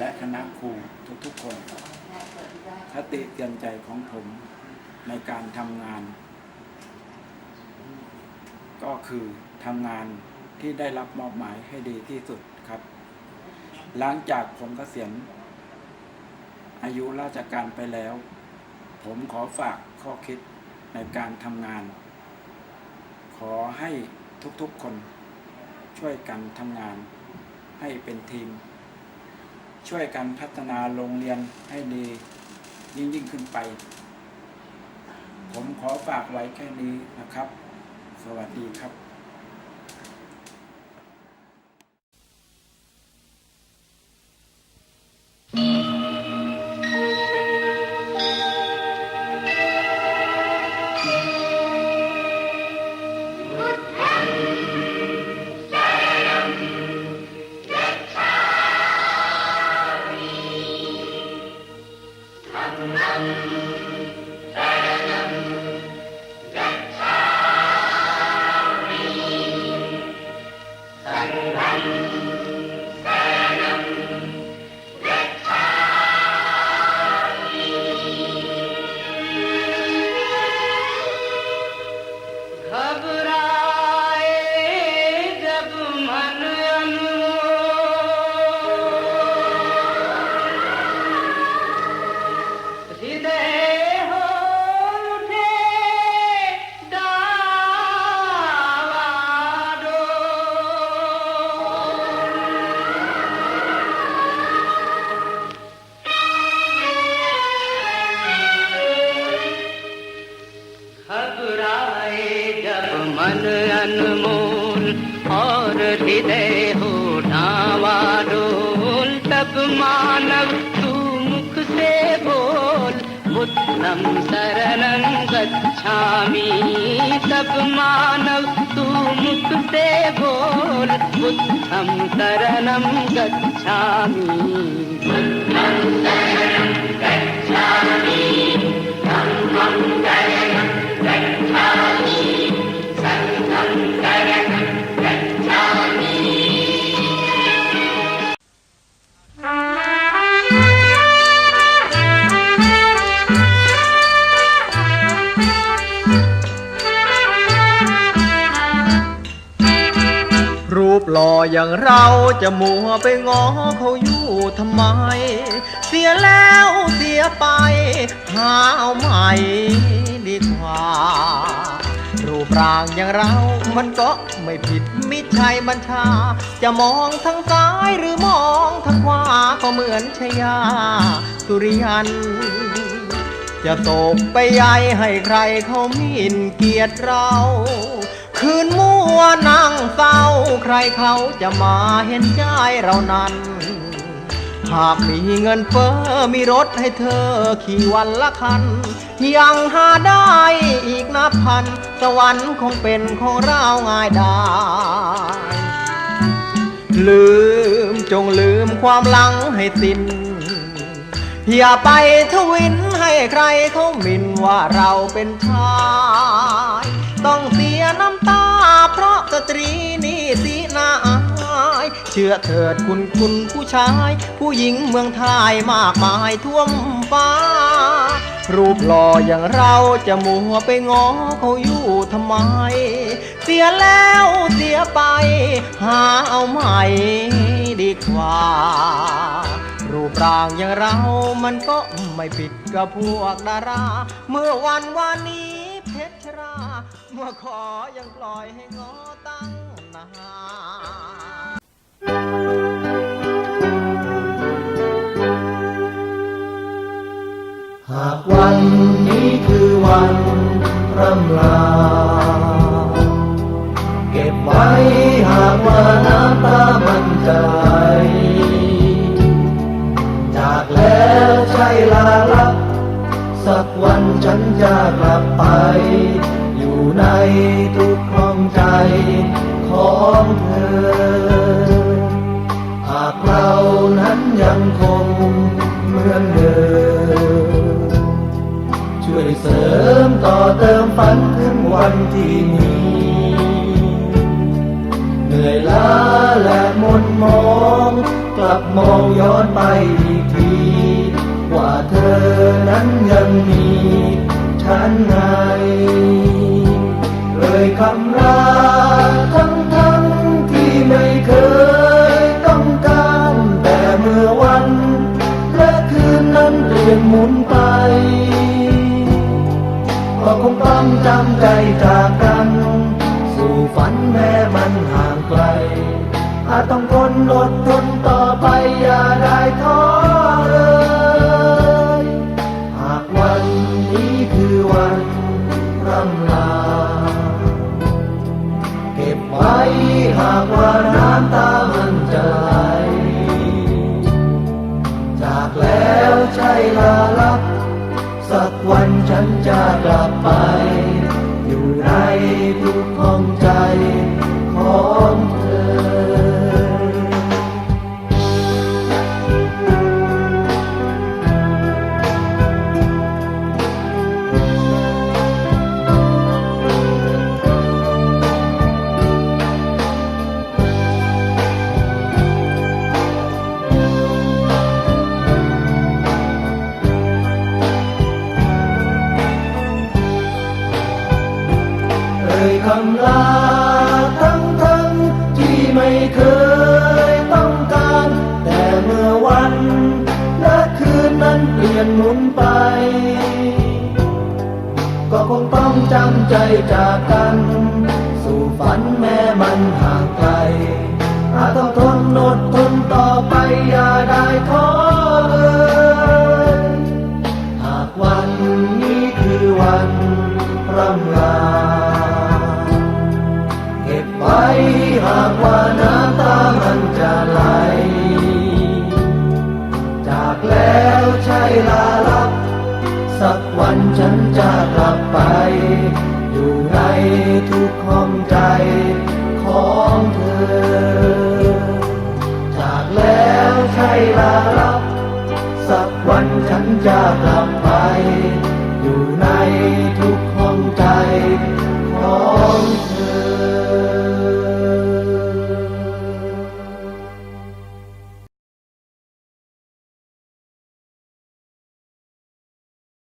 และคณะครูทุกๆคนคติเตือนใจของผมในการทำงาน ก็คือทำงานที่ได้รับมอบหมายให้ดีที่สุดครับ หลังจากผมเกษียณอายุราชการไปแล้ว ผมขอฝากข้อคิดในการทำงาน ขอให้ทุกๆคนช่วยกันทำงานให้เป็นทีม ช่วยกันพัฒนาโรงเรียนให้ดียิ่งยิ่งขึ้นไป ผมขอฝากไว้แค่นี้นะครับ สวัสดีครับ हृदय हो ढावाडोल तब मानव तू मुख से बोल। बुद्धम शरणं गच्छामि, तब मानव तू मुख से बोल। बुद्धम शरणं गच्छामि। หล่ออย่างเราจะมัวไปง้อเขาอยู่ทำไม เสียแล้วเสียไป หาเอาใหม่ดีกว่า รูปร่างอย่างเรา มันก็ไม่ผิดมิใช่บัญชา จะมองทางซ้ายหรือมองทางขวาก็เหมือนชยา สุริยัน จะตกไปใยให้ใครเขามินเกียรติเรา คืนมัวนั่งเศร้าใครเขาจะมาเห็นใจเรานั้น หากมีเงินเฟ้อมีรถให้เธอขี่วันละคัน ยังหาได้อีกนับพัน สวรรค์คงเป็นของเราง่ายได้ลืมจงลืมความหลังให้สิ้น อย่าไปทวินให้ใครเขาหมิ่นว่าเราเป็นชาย ต้องเสียน้ำตา เพราะสตรีนี่สีนาอายเชื่อเถิดคุณคุณผู้ชาย ผู้หญิงเมืองไทยมากมายท่วมฟ้า รูปหล่ออย่างเราจะมัวไปง้อเขาอยู่ทำไม เสียแล้วเสียไป หาเอาใหม่ดีกว่ารูปร่างอย่างเรา มันก็ไม่ผิดกับพวกดารา เมื่อวันวานนี้ เมื่อขอยังปล่อยให้งอตั้งนานหากวันนี้คือวันร่ำลา เก็บไว้หากว่าน้ำตามันจะไหลจากแล้วใช่ลาลับ สักวันฉันจะกลับไป ในทุกห้องใจของเธอ หากเรานั้นยังคงเหมือนเดิม ช่วยเสริมต่อเติมฝันถึงวันที่มีเหนื่อยล้าและมนมอง กลับมองย้อนไปอีกที ว่าเธอนั้นยังมีฉันไง ยคำลาทั้งทั้งที่ไม่เคยต้องการแต่เมื่อวัน และคืนนั้นเปลี่ยนหมุนไปก็คงต้องจำใจจากกัน สู่ฝันแม้มันห่างไกลอาจต้องทนอดทนต่อไปอย่าได้ท้อ นฉันจะกลับไป ก็คงต้องจำใจจากกัน สู่ฝันแม้มันห่างไกลอาจต้องทนอดทนต่อไปอย่าได้ท้อเลยหากวันนี้คือวันร่ำลา วันฉันจะกลับไป อยู่ในทุกห้องใจของเธอ จากแล้วใช่ลาลับ สักวันฉันจะกลับไป